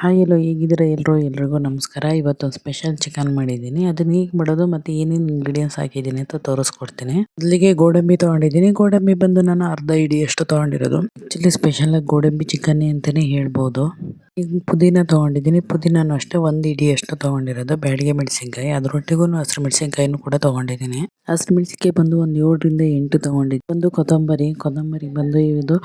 Hi ಎಲ್ಲೋ ಹೇಗಿದ್ದೀರಾ ಎಲ್ಲರೂ ಎಲ್ರಿಗೂ ನಮಸ್ಕಾರ. ಇವತ್ತು ಸ್ಪೆಷಲ್ ಚಿಕನ್ ಮಾಡಿದ್ದೀನಿ. ಅದನ್ನ ಹೇಗೆ ಮಾಡೋದು ಮತ್ತೆ ಏನೇನು ಇಂಗ್ರೀಡಿಯೆಂಟ್ಸ್ ಹಾಕಿದ್ದೀನಿ ಅಂತ ತೋರಿಸ್ಕೊಡ್ತೀನಿ. ಮೊದಲಿಗೆ ಗೋಡಂಬಿ ತೊಗೊಂಡಿದ್ದೀನಿ. ಗೋಡಂಬಿ ಬಂದು ನಾನು ಅರ್ಧ ಇಡಿಯಷ್ಟು ತೊಗೊಂಡಿರೋದು. ಆ್ಯಕ್ಚುಲಿ ಸ್ಪೆಷಲ್ ಆಗಿ ಗೋಡಂಬಿ ಚಿಕನ್ ಅಂತಾನೆ ಹೇಳ್ಬೋದು. ಪುದೀನ ತೊಗೊಂಡಿದ್ದೀನಿ. ಪುದೀನೂ ಅಷ್ಟೇ ಒಂದು ಇಡಿಯಷ್ಟು ತೊಗೊಂಡಿರೋದು. ಬ್ಯಾಡಿಗೆ ಮೆಣಸಿನ್ಕಾಯಿ. ಅದರೊಟ್ಟಿಗೂ ಹಸಿರು ಮೆಣಸಿನ್ಕಾಯಿನೂ ಕೂಡ ತೊಗೊಂಡಿದ್ದೀನಿ. ಹಸಿರು ಮೆಣಸಿನ್ಕಾಯಿ ಬಂದು ಒಂದು ಏಳರಿಂದ ಎಂಟು ತೊಗೊಂಡಿದ್ದು ಒಂದು ಕೊತ್ತಂಬರಿ ಕೊತ್ತಂಬರಿ ಬಂದು ಇದು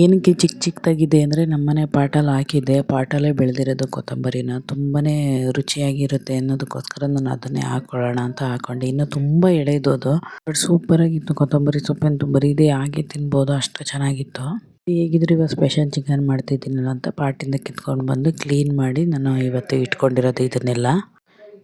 ಏನಕ್ಕೆ ಚಿಕ್ಕ ಚಿಕ್ಕದಾಗಿದೆ ಅಂದರೆ ನಮ್ಮನೆ ಪಾಟಲ್ಲಿ ಹಾಕಿದ್ದೆ. ಪಾಟಲ್ಲೇ ಬೆಳೆದಿರೋದು ಕೊತ್ತಂಬರಿನ. ತುಂಬಾನೇ ರುಚಿಯಾಗಿರುತ್ತೆ ಅನ್ನೋದಕ್ಕೋಸ್ಕರ ನಾನು ಅದನ್ನೇ ಹಾಕೊಳ್ಳೋಣ ಅಂತ ಹಾಕೊಂಡೆ. ಇನ್ನು ತುಂಬ ಎಳೆದು ಅದು ಬಟ್ ಸೂಪರ್ ಆಗಿತ್ತು ಕೊತ್ತಂಬರಿ ಸೊಪ್ಪಂತೂ ಬರೀದೇ ಹಾಗೆ ತಿನ್ಬೋದು. ಅಷ್ಟು ಚೆನ್ನಾಗಿತ್ತು. ಹೇಗಿದ್ರು ಇವಾಗ ಸ್ಪೆಷಲ್ ಚಿಕನ್ ಮಾಡ್ತಿದ್ದೀನಲ್ಲ ಅಂತ ಪಾಟಿಂದ ಕಿತ್ಕೊಂಡು ಬಂದು ಕ್ಲೀನ್ ಮಾಡಿ ನಾನು ಇವತ್ತು ಇಟ್ಕೊಂಡಿರೋದು ಇದನ್ನೆಲ್ಲ.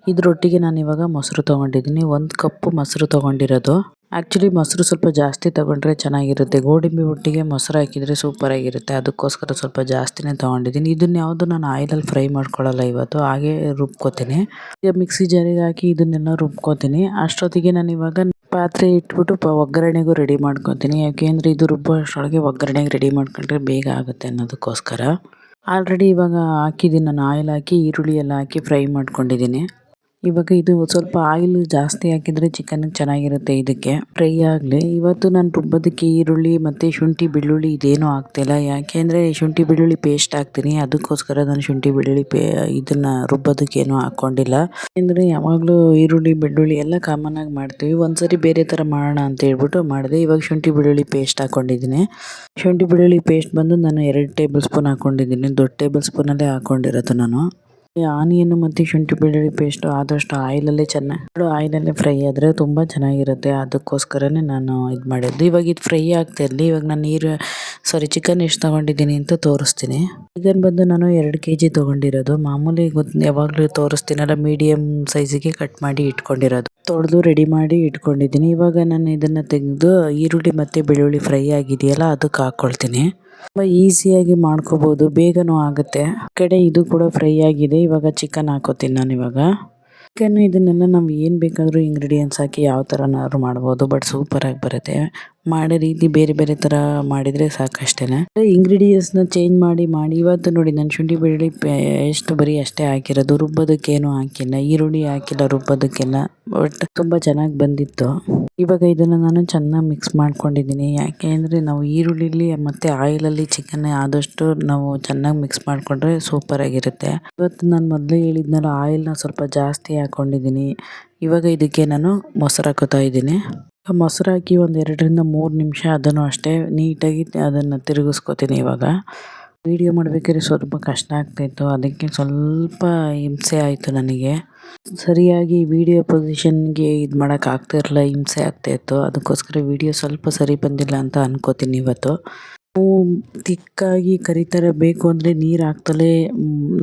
ಇದರೊಟ್ಟಿಗೆ ನಾನು ಇವಾಗ ಮೊಸರು ತೊಗೊಂಡಿದ್ದೀನಿ. ಒಂದು ಕಪ್ಪು ಮೊಸರು ತೊಗೊಂಡಿರೋದು. ಆ್ಯಕ್ಚುಲಿ ಮೊಸರು ಸ್ವಲ್ಪ ಜಾಸ್ತಿ ತೊಗೊಂಡ್ರೆ ಚೆನ್ನಾಗಿರುತ್ತೆ. ಗೋಡಂಬಿ ಒಟ್ಟಿಗೆ ಮೊಸರು ಹಾಕಿದರೆ ಸೂಪರಾಗಿರುತ್ತೆ ಅದಕ್ಕೋಸ್ಕರ ಸ್ವಲ್ಪ ಜಾಸ್ತಿನೇ ತೊಗೊಂಡಿದ್ದೀನಿ. ಇದನ್ನ ಯಾವುದು ನಾನು ಆಯಿಲಲ್ಲಿ ಫ್ರೈ ಮಾಡ್ಕೊಳ್ಳಲ್ಲ ಇವತ್ತು. ಹಾಗೆ ರುಬ್ಕೋತೀನಿ. ಈಗ ಮಿಕ್ಸಿ ಜಾರಿಗೆ ಹಾಕಿ ಇದನ್ನೆಲ್ಲ ರುಬ್ಕೋತೀನಿ. ಅಷ್ಟೊತ್ತಿಗೆ ನಾನು ಇವಾಗ ಪಾತ್ರೆ ಇಟ್ಬಿಟ್ಟು ಒಗ್ಗರಣೆಗೂ ರೆಡಿ ಮಾಡ್ಕೊತೀನಿ. ಯಾಕೆಂದರೆ ಇದು ರುಬ್ಬೋ ಅಷ್ಟೊಳಗೆ ಒಗ್ಗರಣೆಗೆ ರೆಡಿ ಮಾಡ್ಕೊಂಡ್ರೆ ಬೇಗ ಆಗುತ್ತೆ ಅನ್ನೋದಕ್ಕೋಸ್ಕರ. ಆಲ್ರೆಡಿ ಇವಾಗ ಹಾಕಿದ್ದೀನಿ. ನಾನು ಆಯಿಲ್ ಹಾಕಿ, ಈರುಳ್ಳಿ ಎಲ್ಲ ಹಾಕಿ ಫ್ರೈ ಮಾಡ್ಕೊಂಡಿದ್ದೀನಿ. ಇವಾಗ ಇದು ಸ್ವಲ್ಪ ಆಯಿಲ್ ಜಾಸ್ತಿ ಹಾಕಿದರೆ ಚಿಕನ್ ಚೆನ್ನಾಗಿರುತ್ತೆ ಇದಕ್ಕೆ. ಫ್ರೈ ಆಗಲಿ. ಇವತ್ತು ನಾನು ರುಬ್ಬೋದಕ್ಕೆ ಈರುಳ್ಳಿ ಮತ್ತು ಶುಂಠಿ ಬೆಳ್ಳುಳ್ಳಿ ಇದೇನೂ ಆಗ್ತಿಲ್ಲ. ಯಾಕೆಂದರೆ ಶುಂಠಿ ಬೆಳ್ಳುಳ್ಳಿ ಪೇಸ್ಟ್ ಹಾಕ್ತೀನಿ. ಅದಕ್ಕೋಸ್ಕರ ನಾನು ಶುಂಠಿ ಬೆಳ್ಳುಳ್ಳಿ ಪೇ ಇದನ್ನು ರುಬ್ಬೋದಕ್ಕೇನು ಹಾಕ್ಕೊಂಡಿಲ್ಲ ಅಂದರೆ ಯಾವಾಗಲೂ ಈರುಳ್ಳಿ, ಬೆಳ್ಳುಳ್ಳಿ ಎಲ್ಲ ಕಾಮನ್ ಆಗಿ ಮಾಡ್ತೀವಿ. ಒಂದ್ಸರಿ ಬೇರೆ ಥರ ಮಾಡೋಣ ಅಂತ ಹೇಳ್ಬಿಟ್ಟು ಮಾಡಿದೆ. ಇವಾಗ ಶುಂಠಿ ಬೆಳ್ಳುಳ್ಳಿ ಪೇಸ್ಟ್ ಹಾಕ್ಕೊಂಡಿದ್ದೀನಿ ಶುಂಠಿ ಬೆಳ್ಳುಳ್ಳಿ ಪೇಸ್ಟ್ ಬಂದು ನಾನು ಎರಡು ಟೇಬಲ್ ಸ್ಪೂನ್ ಹಾಕ್ಕೊಂಡಿದ್ದೀನಿ ದೊಡ್ಡ ಟೇಬಲ್ ಸ್ಪೂನಲ್ಲೇ ಹಾಕ್ಕೊಂಡಿರೋದು ನಾನು. ಆನಿಯನ್ ಮತ್ತು ಶುಂಠಿ ಬೆಳ್ಳುಳ್ಳಿ ಪೇಸ್ಟು ಆದಷ್ಟು ಆಯಿಲಲ್ಲೇ ಚೆನ್ನಾಗಿ ಆಯಿಲಲ್ಲೇ ಫ್ರೈ ಆದರೆ ತುಂಬ ಚೆನ್ನಾಗಿರುತ್ತೆ. ಅದಕ್ಕೋಸ್ಕರನೇ ನಾನು ಇದು ಮಾಡಿದ್ದು ಇವಾಗ ಇದು ಫ್ರೈ ಆಗ್ತಾ ಇರಲಿ. ಇವಾಗ ನಾನು ನೀರು ಸಾರಿ ಚಿಕನ್ ಎಷ್ಟು ತೊಗೊಂಡಿದ್ದೀನಿ ಅಂತ ತೋರಿಸ್ತೀನಿ. ಚಿಕನ್ ಬಂದು ನಾನು ಎರಡು ಕೆ ಜಿ ತೊಗೊಂಡಿರೋದು. ಮಾಮೂಲಿ ಯಾವಾಗಲೂ ತೋರಿಸ್ತೀನಲ್ಲ ಮೀಡಿಯಮ್ ಸೈಜಿಗೆ ಕಟ್ ಮಾಡಿ ಇಟ್ಕೊಂಡಿರೋದು. ತೊಳೆದು ರೆಡಿ ಮಾಡಿ ಇಟ್ಕೊಂಡಿದ್ದೀನಿ. ಇವಾಗ ನಾನು ಇದನ್ನು ತೆಗೆದು ಈರುಳ್ಳಿ ಮತ್ತು ಬೆಳ್ಳುಳ್ಳಿ ಫ್ರೈ ಆಗಿದೆಯಲ್ಲ, ಅದಕ್ಕೆ ಹಾಕ್ಕೊಳ್ತೀನಿ ತುಂಬ ಈಸಿಯಾಗಿ ಮಾಡ್ಕೋಬೋದು. ಬೇಗನೂ ಆಗುತ್ತೆ. ಕಡೆ ಇದು ಕೂಡ ಫ್ರೈ ಆಗಿದೆ. ಇವಾಗ ಚಿಕನ್ ಹಾಕೋತೀನಿ ನಾನು ಇವಾಗ. ಚಿಕನ್ ಇದನ್ನೆಲ್ಲ ನಾವು ಏನು ಬೇಕಾದರೂ ಇಂಗ್ರೀಡಿಯೆಂಟ್ಸ್ ಹಾಕಿ ಯಾವ ಥರನಾದ್ರು ಮಾಡ್ಬೋದು. ಬಟ್ ಸೂಪರಾಗಿ ಬರುತ್ತೆ. ಮಾಡೋ ರೀತಿ ಬೇರೆ ಬೇರೆ ಥರ ಮಾಡಿದರೆ ಸಾಕಷ್ಟೇ ಇಂಗ್ರೀಡಿಯೆಂಟ್ಸ್ನ ಚೇಂಜ್ ಮಾಡಿ ಮಾಡಿ. ಇವತ್ತು ನೋಡಿ, ನಾನು ಶುಂಠಿ ಬೆಳ್ಳುಳ್ಳಿ ಎಷ್ಟು ಬರೀ ಅಷ್ಟೇ ಹಾಕಿರೋದು. ರುಬ್ಬೋದಕ್ಕೇನು ಹಾಕಿಲ್ಲ. ಈರುಳ್ಳಿ ಹಾಕಿಲ್ಲ, ರುಬ್ಬೋದಕ್ಕೆಲ್ಲ. ಬಟ್ ತುಂಬ ಚೆನ್ನಾಗಿ ಬಂದಿತ್ತು. ಇವಾಗ ಇದನ್ನು ನಾನು ಚೆನ್ನಾಗಿ ಮಿಕ್ಸ್ ಮಾಡ್ಕೊಂಡಿದ್ದೀನಿ. ಯಾಕೆ ಅಂದರೆ ನಾವು ಈರುಳ್ಳಿಲಿ ಮತ್ತು ಆಯಿಲಲ್ಲಿ ಚಿಕನ್ ಆದಷ್ಟು ನಾವು ಚೆನ್ನಾಗಿ ಮಿಕ್ಸ್ ಮಾಡಿಕೊಂಡ್ರೆ ಸೂಪರಾಗಿರುತ್ತೆ ಇವತ್ತು ನಾನು ಮೊದಲೇ ಹೇಳಿದ್ನಲ್ಲ, ಆಯಿಲ್ನ ಸ್ವಲ್ಪ ಜಾಸ್ತಿ ಹಾಕ್ಕೊಂಡಿದ್ದೀನಿ ಇವಾಗ ಇದಕ್ಕೆ ನಾನು ಮೊಸರು ಹಾಕೋತಾ ಇದ್ದೀನಿ. ಮೊಸರು ಹಾಕಿ ಒಂದು ಎರಡರಿಂದ ಮೂರು ನಿಮಿಷ ಅದನ್ನು ಅಷ್ಟೇ ನೀಟಾಗಿ ಅದನ್ನು ತಿರುಗಿಸ್ಕೊತೀನಿ ಇವಾಗ. ವಿಡಿಯೋ ಮಾಡಬೇಕಾದ್ರೆ ಸ್ವಲ್ಪ ಕಷ್ಟ ಆಗ್ತಾಯಿತ್ತು ಅದಕ್ಕೆ ಸ್ವಲ್ಪ ಹಿಂಸೆ ಆಯಿತು ನನಗೆ. ಸರಿಯಾಗಿ ವಿಡಿಯೋ ಪೊಸಿಷನ್ಗೆ ಇದು ಮಾಡೋಕೆ ಆಗ್ತಿರಲಿಲ್ಲ, ಹಿಂಸೆ ಆಗ್ತಾಯಿತ್ತು ಅದಕ್ಕೋಸ್ಕರ ವೀಡಿಯೋ ಸ್ವಲ್ಪ ಸರಿ ಬಂದಿಲ್ಲ ಅಂತ ಅನ್ಕೋತೀನಿ ಇವತ್ತು. ತಿಕ್ಕಾಗಿ ಕರಿತಾರೆ ಬೇಕು ಅಂದರೆ ನೀರು ಹಾಕ್ತಲೇ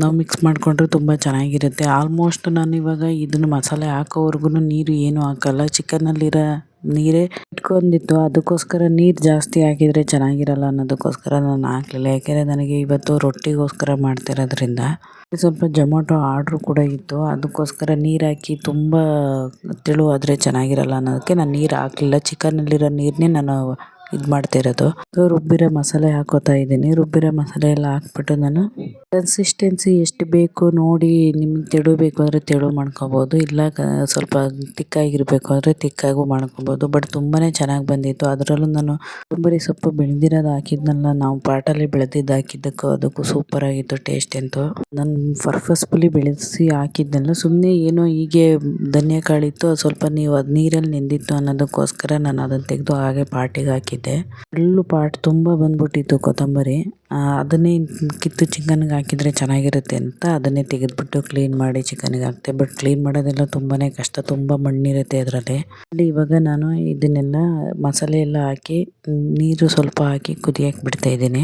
ನಾವು ಮಿಕ್ಸ್ ಮಾಡಿಕೊಂಡ್ರೆ ತುಂಬ ಚೆನ್ನಾಗಿರುತ್ತೆ. ಆಲ್ಮೋಸ್ಟ್ ನಾನು ಇವಾಗ ಇದನ್ನು ಮಸಾಲೆ ಹಾಕೋವರೆಗೂ ನೀರು ಏನೂ ಹಾಕಲ್ಲ. ಚಿಕನ್ನಲ್ಲಿರೋ ನೀರೇ ಇಟ್ಕೊಂಡಿತ್ತು ಅದಕ್ಕೋಸ್ಕರ ನೀರು ಜಾಸ್ತಿ ಹಾಕಿದರೆ ಚೆನ್ನಾಗಿರಲ್ಲ ಅನ್ನೋದಕ್ಕೋಸ್ಕರ ನಾನು ಹಾಕಲಿಲ್ಲ. ಯಾಕೆಂದರೆ ನನಗೆ ಇವತ್ತು ರೊಟ್ಟಿಗೋಸ್ಕರ ಮಾಡ್ತಿರೋದ್ರಿಂದ ಸ್ವಲ್ಪ ಜೊಮೊಟೊ ಆರ್ಡ್ರು ಕೂಡ ಇತ್ತು. ಅದಕ್ಕೋಸ್ಕರ ನೀರು ಹಾಕಿ ತುಂಬ ತೆಳು ಆದರೆ ಚೆನ್ನಾಗಿರಲ್ಲ ಅನ್ನೋದಕ್ಕೆ ನಾನು ನೀರು ಹಾಕಲಿಲ್ಲ. ಚಿಕನಲ್ಲಿರೋ ನೀರನ್ನೇ ನಾನು ಇದು ಮಾಡ್ತಿರೋದು ರುಬ್ಬಿರೋ ಮಸಾಲೆ ಹಾಕೋತಾ ಇದ್ದೀನಿ. ರುಬ್ಬಿರೋ ಮಸಾಲೆ ಎಲ್ಲ ಹಾಕ್ಬಿಟ್ಟು ನಾನು ಕನ್ಸಿಸ್ಟೆನ್ಸಿ ಎಷ್ಟು ಬೇಕು ನೋಡಿ ನಿಮ್ಗೆ ತೆಳು ಬೇಕು ಅಂದರೆ ತೆಳು ಮಾಡ್ಕೊಬೋದು. ಇಲ್ಲ ಸ್ವಲ್ಪ ತಿಕ್ಕಾಗಿರಬೇಕು ಅಂದರೆ ತಿಕ್ಕಾಗೂ ಮಾಡ್ಕೊಬೋದು. ಬಟ್ ತುಂಬಾ ಚೆನ್ನಾಗಿ ಬಂದಿತ್ತು. ಅದರಲ್ಲೂ ನಾನು ಕೊತ್ತಂಬರಿ ಸೊಪ್ಪು ಬೆಳೆದಿರೋದು ಹಾಕಿದ್ನಲ್ಲ, ನಾವು ಪಾಟಲ್ಲಿ ಬೆಳೆದಿದ್ದು ಹಾಕಿದ್ದಕ್ಕೂ ಅದಕ್ಕೂ ಸೂಪರ್ ಆಗಿತ್ತು ಟೇಸ್ಟ್ ಅಂತೂ. ನಾನು ಪರ್ಪಸ್ಫುಲಿ ಬೆಳೆಸಿ ಹಾಕಿದ್ನಲ್ಲ ಸುಮ್ಮನೆ ಏನೋ ಹೀಗೆ ಧನ್ಯ ಕಾಳಿತ್ತು ಸ್ವಲ್ಪ ನೀವು ಅದು ನೀರಲ್ಲಿ ನೆಂದಿತ್ತು ಅನ್ನೋದಕ್ಕೋಸ್ಕರ ನಾನು ಅದನ್ನು ತೆಗೆದು ಹಾಗೆ ಪಾಟಿಗೆ ಹಾಕಿದ್ದೆ ಫುಲ್ಲು ಪಾಟ್ ತುಂಬ ಬಂದ್ಬಿಟ್ಟಿತ್ತು ಕೊತ್ತಂಬರಿ. ಅದನ್ನೇ ಕಿತ್ತು ಚಿಕನ್ಗೆ ಹಾಕಿದರೆ ಚೆನ್ನಾಗಿರುತ್ತೆ ಅಂತ ಅದನ್ನೇ ತೆಗೆದುಬಿಟ್ಟು ಕ್ಲೀನ್ ಮಾಡಿ ಚಿಕನ್ಗೆ ಹಾಕ್ತೆ. ಬಟ್ ಕ್ಲೀನ್ ಮಾಡೋದೆಲ್ಲ ತುಂಬಾ ಕಷ್ಟ. ತುಂಬ ಮಣ್ಣಿರುತ್ತೆ ಅದರಲ್ಲಿ. ಅಲ್ಲಿ ಇವಾಗ ನಾನು ಇದನ್ನೆಲ್ಲ ಮಸಾಲೆ ಎಲ್ಲ ಹಾಕಿ, ನೀರು ಸ್ವಲ್ಪ ಹಾಕಿ ಕುದಿಯಕ್ಕೆ ಬಿಡ್ತಾ ಇದ್ದೀನಿ.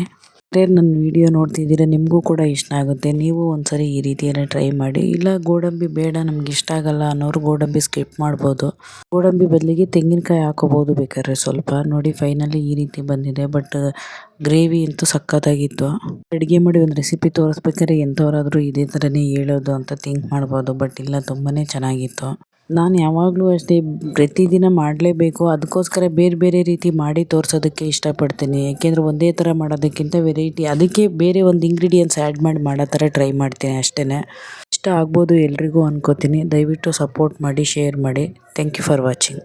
ನನ್ನ ವಿಡಿಯೋ ನೋಡ್ತಿದ್ದೀರಾ, ನಿಮಗೂ ಕೂಡ ಇಷ್ಟ ಆಗುತ್ತೆ. ನೀವು ಒಂದ್ಸರಿ ಈ ರೀತಿಯೆಲ್ಲ ಟ್ರೈ ಮಾಡಿ. ಇಲ್ಲ, ಗೋಡಂಬಿ ಬೇಡ, ನಮ್ಗೆ ಇಷ್ಟ ಆಗಲ್ಲ ಅನ್ನೋರು ಗೋಡಂಬಿ ಸ್ಕಿಪ್ ಮಾಡ್ಬೋದು. ಗೋಡಂಬಿ ಬದಲಿಗೆ ತೆಂಗಿನಕಾಯಿ ಹಾಕೋಬೋದು ಬೇಕಾದ್ರೆ ಸ್ವಲ್ಪ. ನೋಡಿ, ಫೈನಲಿ ಈ ರೀತಿ ಬಂದಿದೆ, ಬಟ್ ಗ್ರೇವಿ ಅಂತೂ ಸಖತ್ತಾಗಿತ್ತು ಅಡುಗೆ ಮಾಡಿ ಒಂದು ರೆಸಿಪಿ ತೋರಿಸ್ಬೇಕಾದ್ರೆ ಎಂಥವರಾದರೂ ಇದೇ ಥರನೇ ಹೇಳೋದು ಅಂತ ಥಿಂಕ್ ಮಾಡ್ಬೋದು, ಬಟ್ ಇಲ್ಲ ತುಂಬಾ ಚೆನ್ನಾಗಿತ್ತು. ನಾನು ಯಾವಾಗಲೂ ಅಷ್ಟೇ ಪ್ರತಿದಿನ ಮಾಡಲೇಬೇಕು. ಅದಕ್ಕೋಸ್ಕರ ಬೇರೆ ಬೇರೆ ರೀತಿ ಮಾಡಿ ತೋರಿಸೋದಕ್ಕೆ ಇಷ್ಟಪಡ್ತೀನಿ. ಏಕೆಂದರೆ ಒಂದೇ ಥರ ಮಾಡೋದಕ್ಕಿಂತ ವೆರೈಟಿ ಅದಕ್ಕೆ ಬೇರೆ ಒಂದು ಇಂಗ್ರೀಡಿಯೆಂಟ್ಸ್ ಆ್ಯಡ್ ಮಾಡಿ ಮಾಡೋ ಥರ ಟ್ರೈ ಮಾಡ್ತೀನಿ ಅಷ್ಟೇ ಇಷ್ಟ ಆಗ್ಬೋದು ಎಲ್ರಿಗೂ ಅನ್ಕೋತೀನಿ. ದಯವಿಟ್ಟು ಸಪೋರ್ಟ್ ಮಾಡಿ ಶೇರ್ ಮಾಡಿ. Thank you for watching